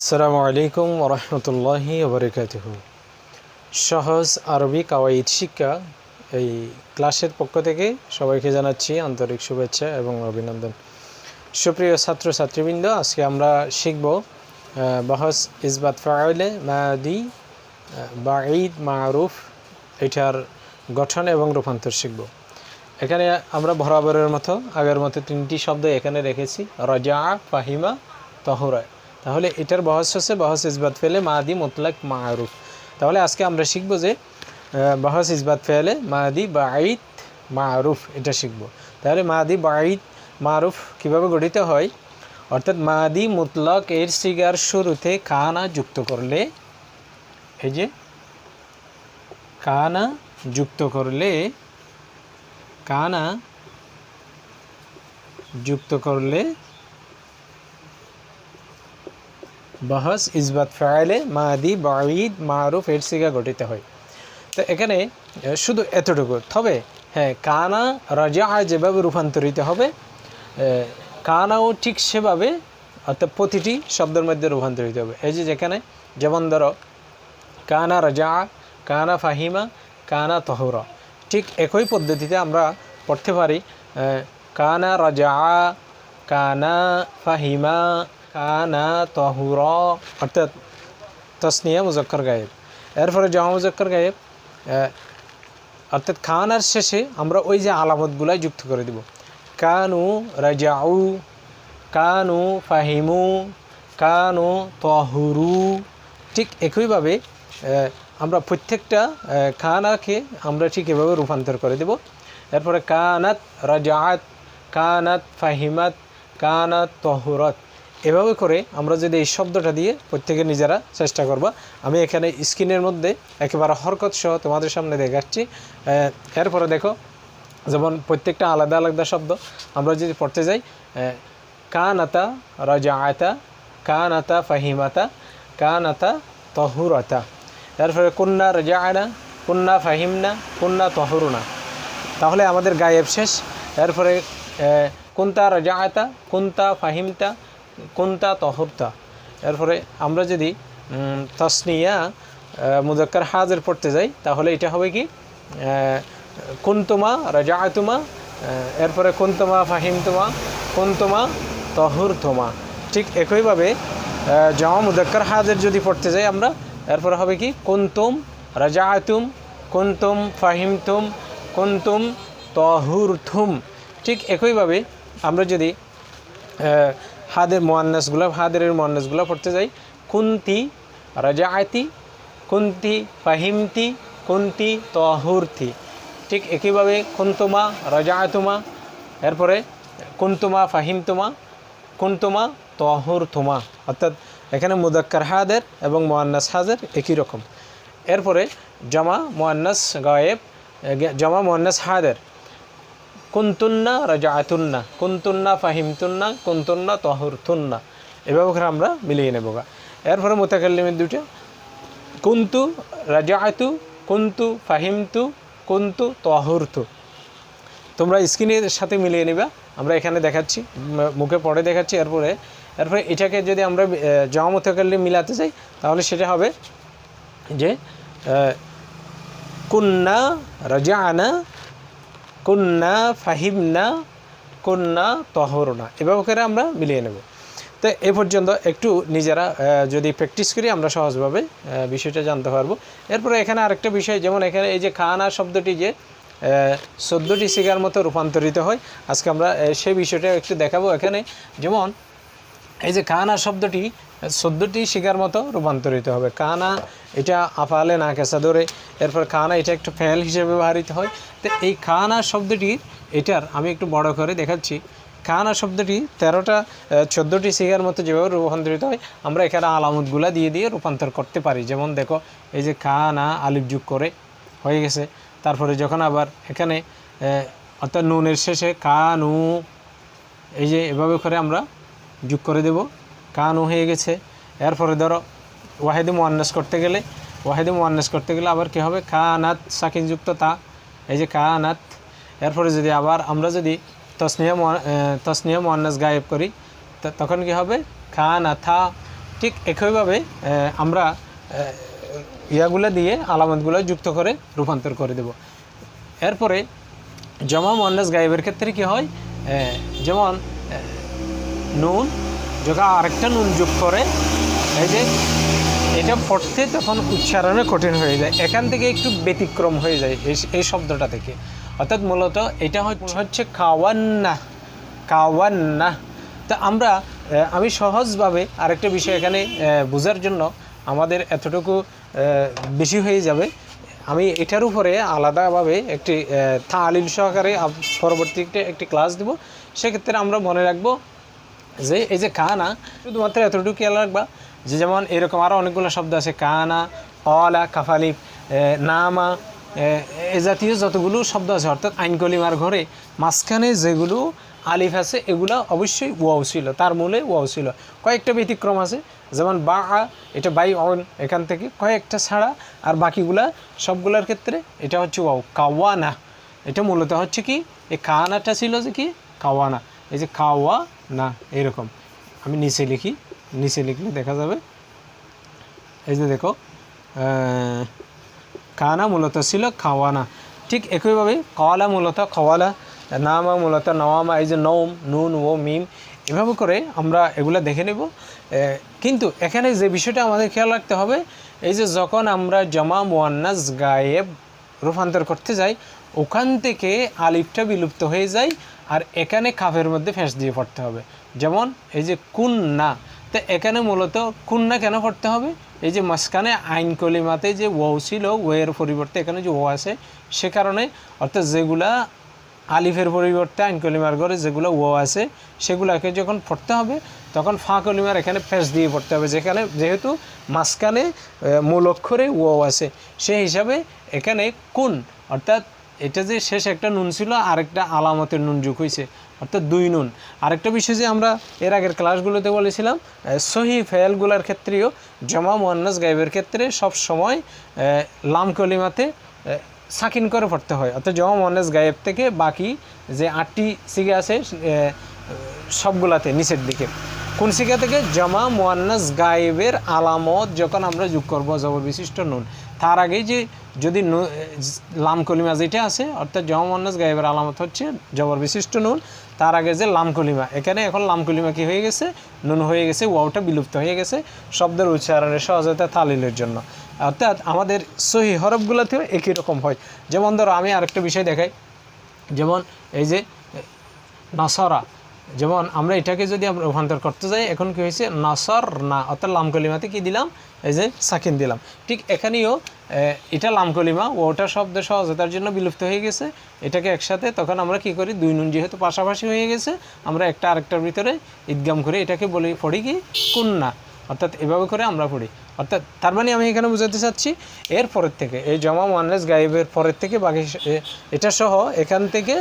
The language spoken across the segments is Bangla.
আসসালামু আলাইকুম ওরহমতুল্লাহি ওবরকাতুহ। সহজ আরবি কাওয়াইদ শিক্ষা এই ক্লাসের পক্ষ থেকে সবাইকে জানাচ্ছি আন্তরিক শুভেচ্ছা এবং অভিনন্দন। সুপ্রিয় ছাত্রছাত্রীবৃন্দ আজকে আমরা শিখব বহস ইসবাত ফাইলে মাদি বা ঈদ মারুফ, এটার গঠন এবং রূপান্তর শিখব। এখানে আমরা বরাবরের মতো আগের মতো তিনটি শব্দ এখানে রেখেছি রজা ফাহিমা, তহরা। তাহলে এটার বহস হচ্ছে বহস ইসবাত ফেলে মাদি মুতলাক মারুফ। তাহলে আজকে আমরা শিখব যে বহস ইসবাত ফেলে মাদি বাঈদ মারুফ, এটা শিখব। তাহলে মাদি বাঈদ মারুফ কীভাবে গঠিত হয়? অর্থাৎ মাদি মুতলক এর সিগার শুরুতে কানা যুক্ত করলে, এই যে, কানা যুক্ত করলে, কানা যুক্ত করলে বহস, ইসবাত ফাইলে, মাদি, বাঈদ, মারুফ, এর সিগা গঠিত হয়। তো এখানে শুধু এতটুকু। তবে হ্যাঁ কানা রাজা যেভাবে রূপান্তরিত হবে কানাও ঠিক সেভাবে, অর্থাৎ প্রতিটি শব্দের মধ্যে রূপান্তরিত হবে। এই যে যেখানে, যেমন ধরো, কানা রাজা কানা ফাহিমা, কানা তহরা। ঠিক একই পদ্ধতিতে আমরা পড়তে পারি কানা রাজা কানা ফাহিমা কানা তহুর, অর্থাৎ তসনিয়া মুজক্কর গায়েব। এরপরে জামা মুজক্কর গায়েব অর্থাৎ খানার শেষে আমরা ওই যে আলামতগুলাই যুক্ত করে দিব। কানু রাজাউ, কানু ফাহিমু, কানু তহুরু, ঠিক একইভাবে আমরা প্রত্যেকটা খানাকে আমরা ঠিক এভাবে রূপান্তর করে দেব। এরপরে কানাত রাজাত কানাত ফাহিমাত, কানাত তহুরত। এভাবে করে আমরা যদি এই শব্দটা দিয়ে প্রত্যেকে নিজেরা চেষ্টা করব। আমি এখানে স্ক্রিনের মধ্যে একেবারে হরকত সহ তোমাদের সামনে দেখাচ্ছি। এরপরে দেখো, যেমন প্রত্যেকটা আলাদা আলাদা শব্দ, আমরা যদি পড়তে যাই কানাতা রাজাআতা, কানাতা ফাহিমাতা, কানাতা তহুরাতা। এরপরে কুন্না রাজাআনা, কুন্না ফাহিমনা, কুন্না তহরুনা। তাহলে আমাদের গায়েব শেষ। এরপরে কুন্তা রাজাআতা, কুন্তা ফাহিমতা কুন্তা তহরতা এরপরে আমরা যদি তসনিয়া মুজাক্কার হাজের পড়তে যাই তাহলে এটা হবে কি? কুন্তুমা রাজাআতুমা আহ, এরপরে কুন্তমা ফাহিমতুমা কুন্তমা তহুর তোমা ঠিক একইভাবে জামা মুজাক্কার হাজের যদি পড়তে যাই আমরা এরপরে হবে কি? কুন্তুম রাজাআতুম কুন্তুম ফাহিমতুম কুন্তুম তহুরথুম ঠিক একইভাবে আমরা যদি হাদের মোয়ান্নাসগুলো হাদের মোয়ান্নাসগুলো পড়তে যাই। কুন্তি রাজাআতি, কুন্তি ফাহিমতি, কুন্তি তহুরতি। ঠিক একইভাবে কুন্তুমা রাজাআতুমা, এরপরে কুন্তুমা ফাহিমতুমা, কুন্তুমা তহুরতুমা। অর্থাৎ এখানে মুদাক্কার হাদের এবং মোয়ান্নাস হাজের একই রকম। এরপরে জমা মোয়ান্নাস গায়েব, জমা মোয়ান্নাস হাদের। কুন্তুন্না রাজাতুন্না, কুন্তুন্না ফাহিমতুন্না, কুন্তুন্না তহরতুন্না। এভাবে করে আমরা মিলিয়ে নেব গা। এরপরে মোতাকাল্লিমের দুটো কুন্তু রাজাতু কুন্তু ফাহিমতু, কুন্তু তহরতু। তোমরা স্ক্রিনের সাথে মিলিয়ে নিবা, আমরা এখানে দেখাচ্ছি মুখে পড়ে দেখাচ্ছি, এরপরে এরপরে এটাকে যদি আমরা জমা মোতাকাল্লিম মিলাতে চাই, তাহলে সেটা হবে যে কুন্না রাজা রাজানা কুন্না ফাহিমনা, কুন্না তহরনা এভাবে করে আমরা মিলিয়ে নেব। তো এ পর্যন্ত একটু নিজেরা যদি প্র্যাকটিস করি আমরা সহজভাবে বিষয়টা জানতে পারব। এরপরে এখানে আরেকটা বিষয়, যেমন এখানে এই যে খানা শব্দটি যে চোদ্দোটি সিগার মতো রূপান্তরিত হয়, আজকে আমরা সেই বিষয়টা একটু দেখাবো এখানে। যেমন এই যে কানা শব্দটি চোদ্দোটি শিকার মতো রূপান্তরিত হবে। কানা, এটা আফালে না কেসা ধরে। এরপর কানা, এটা একটু ফেল হিসেবে ব্যবহৃত হয়। তো এই কানা শব্দটি, এটার আমি একটু বড় করে দেখাচ্ছি। কানা শব্দটি তেরোটা চোদ্দোটি শিকার মতো যেভাবে রূপান্তরিত হয়, আমরা এখানে আলামতগুলা দিয়ে দিয়ে রূপান্তর করতে পারি। যেমন দেখো, এই যে কানা আলিফ যুগ করে হয়ে গেছে। তারপরে যখন আবার এখানে অর্থাৎ নুনের শেষে কানু, এই যে এভাবে করে আমরা যোগ করে দেব। কানু হয়ে গেছে। এরপরে ধরো, ওয়াহেদে মোয়ান্নাস করতে গেলে, ওয়াহেদে মোয়ান্নাস করতে গেলে আবার কী হবে? কানাত সাকিনযুক্ত তা, এই যে কানাত। এরপরে যদি আবার আমরা যদি তসনিয়া তসনিয়া মোয়ান্নাস গায়েব করি তখন কি হবে? খানাথা ঠিক একইভাবে আমরা ইয়াগুলো দিয়ে আলামতগুলো যুক্ত করে রূপান্তর করে দেব। এরপরে জমা মোয়ান্নাস গায়েবের ক্ষেত্রে কি হয়? যেমন নুন যখন আরেকটা নুন যোগ করে, এই যে এটা পড়তে তখন উচ্চারণে কঠিন হয়ে যায়। এখান থেকে একটু ব্যতিক্রম হয়ে যায় এই শব্দটা থেকে। অর্থাৎ মূলত এটা হচ্ছে কাওয়ান্না কাওয়ান্না। তা আমরা আমি সহজভাবে আরেকটা বিষয় এখানে বোঝার জন্য আমাদের এতটুকু বেশি হয়ে যাবে। আমি এটার উপরে আলাদাভাবে একটি তালিল সহকারে পরবর্তীতে একটি ক্লাস দিব। সেক্ষেত্রে আমরা মনে রাখব যে এই যে কানা শুধুমাত্র এতটুকু খেয়াল রাখবা যে যেমন এরকম আরও অনেকগুলো শব্দ আছে কানা অলা কাফালিফ নামা এ, জাতীয় যতগুলো শব্দ আছে অর্থাৎ আইন কলিমার ঘরে মাঝখানে যেগুলো আলিফ আছে এগুলো অবশ্যই ওয়াও ছিল তার মূলে ওয়াও ছিল। কয়েকটা ব্যতিক্রম আছে যেমন বা আ, এটা বাই অন এখান থেকে কয়েকটা ছাড়া আর বাকিগুলা সবগুলোর ক্ষেত্রে এটা হচ্ছে ওয়াও কাওয়ানা। এটা মূলত হচ্ছে কি এই কানাটা ছিল যে কি কাওয়ানা। এই যে কাওয়া, না এরকম আমি নিচে লিখি, নিচে লিখলে দেখা যাবে। এই যে দেখো কানা মূলত ছিল খাওয়ানা। ঠিক একইভাবে কওয়ালা মূলত খওয়ালা নামা মূলত নওয়ামা, এই যে নৌম নুন ও মিম, এভাবে করে আমরা এগুলা দেখে নেব। কিন্তু এখানে যে বিষয়টা আমাদের খেয়াল রাখতে হবে, এই যে যখন আমরা জমা মোয়ান্নাস গায়েব রূপান্তর করতে যাই, ওখান থেকে আলিফটা বিলুপ্ত হয়ে যায় আর এখানে কাফের মধ্যে ফেঁস দিয়ে পড়তে হবে। যেমন এই যে কুন না তো এখানে মূলত কুন না কেন পড়তে হবে? এই যে মাঝখানে আইন কলিমাতে যে ও ছিল, ওয়ের পরিবর্তে এখানে যে ও আছে, সে কারণে অর্থাৎ যেগুলা আলিফের পরিবর্তে আইন কলিমার ঘরে যেগুলো ও আছে, সেগুলোকে যখন পড়তে হবে, তখন ফা কলিমার এখানে ফেস দিয়ে পড়তে হবে। যেখানে যেহেতু মাঝখানে মূল অক্ষরে ও আছে, সেই হিসাবে এখানে কোন অর্থাৎ এটা যে শেষ একটা নুন ছিল, আরেকটা আলামতের নুন যুগ হয়েছে অর্থাৎ দুই নুন। আরেকটা বিষয় যে আমরা এর আগের ক্লাসগুলোতে বলেছিলাম সহি ফেয়ালগুলার ক্ষেত্রেও জমা মোয়ান্নাস গাইবের ক্ষেত্রে সব সময় লাম কলিমাতে সাকিন করে পড়তে হয়। অর্থাৎ জমা মোয়ান্নাস গায়েব থেকে বাকি যে আটটি সিগে আছে সবগুলাতে নিচের দিকে। কোন সিগা থেকে? জমা মোয়ান্নাস গায়েবের আলামত যখন আমরা যোগ করব জবর বিশিষ্ট নুন। তার আগে যে যদি লাম কলিমা যেটা আছে, অর্থাৎ জমা মোয়ান্নাস গায়েবের আলামত হচ্ছে জবর বিশিষ্ট নুন। তার আগে যে লাম কলিমা, এখানে এখন লাম কলিমা কি হয়ে গেছে? নুন হয়ে গেছে ওয়াওটা বিলুপ্ত হয়ে গেছে শব্দের উচ্চারণের সহজতা তালিলের জন্য। অর্থাৎ আমাদের সহি হরফগুলোতেও একই রকম হয়। যেমন ধরো, আমি আরেকটা বিষয় দেখাই। যেমন এই যে, নসরা যেমন আমরা এটাকে যদি আমরা রূপান্তর করতে যাই, এখন কি হয়েছে? নাসর না, অর্থাৎ লামকলিমাতে কি দিলাম? এই যে সাকিন দিলাম। ঠিক এখানেও এটা লামকলিমা ওটা শব্দ সহজতার জন্য বিলুপ্ত হয়ে গেছে। এটাকে একসাথে তখন আমরা কি করি? দুই নুন যেহেতু পাশাপাশি হয়ে গেছে, আমরা একটা আরেকটার ভিতরে ঈদগাম করে এটাকে বলি, পড়ি কি? কুন্না। অর্থাৎ এভাবে করে আমরা পড়ি। অর্থাৎ তার মানে আমি এখানে বোঝাতে চাচ্ছি, এর পরের থেকে, এই জমা ওয়ানলেস গাইবের পরের থেকে বাকি এটা সহ এখান থেকে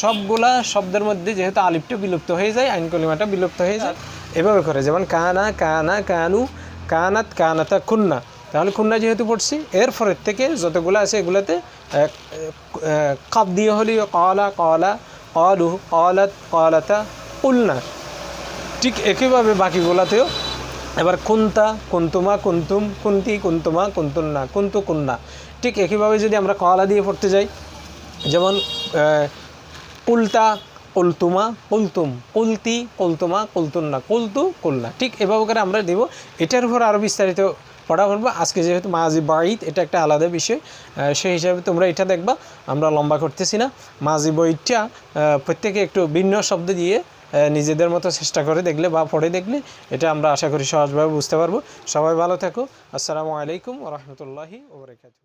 সবগুলা শব্দের মধ্যে যেহেতু আলিফটা বিলুপ্ত হয়ে যায়, আইন কলিমাটা বিলুপ্ত হয়ে যায়, এভাবে করে। যেমন কানা কানা, কানু, কানাত, কানাতা, খুন্না। তাহলে খুন্না যেহেতু পড়ছি, এর পরের থেকে যতগুলো আছে এগুলোতে কাপ দিয়ে হলেও কলা কলা, কলু, কলাত, কলাতা, উলনা। ঠিক একইভাবে বাকিগুলাতেও এবার কুন্তা, কুন্তুমা, কুন্তুম, কুন্তি, কুন্তুমা, কুন্তুন্না, কুন্তু, কুন্না। ঠিক একইভাবে যদি আমরা কলা দিয়ে পড়তে যাই, যেমন কুলতা কুলতুমা কুলতুম কুলতি কুলতুমা কুলতুন্না কুলতু কুলনা ঠিক এভাবে করে আমরা দেব। এটার উপর আরও বিস্তারিত পড়া করব। আজকে যেহেতু মাজি বাড়িত এটা একটা আলাদা বিষয়। সেই হিসাবে তোমরা এটা দেখবা। আমরা লম্বা করতেছি না। মাজি বইটা প্রত্যেকে একটু ভিন্ন শব্দ দিয়ে নিজেদের মতো চেষ্টা করে দেখলে বা পড়ে দেখলে, এটা আমরা আশা করি সহজভাবে বুঝতে পারব। সবাই ভালো থাকো। আসসালামু আলাইকুম রহমতুল্লাহি ওবরাকাতুহ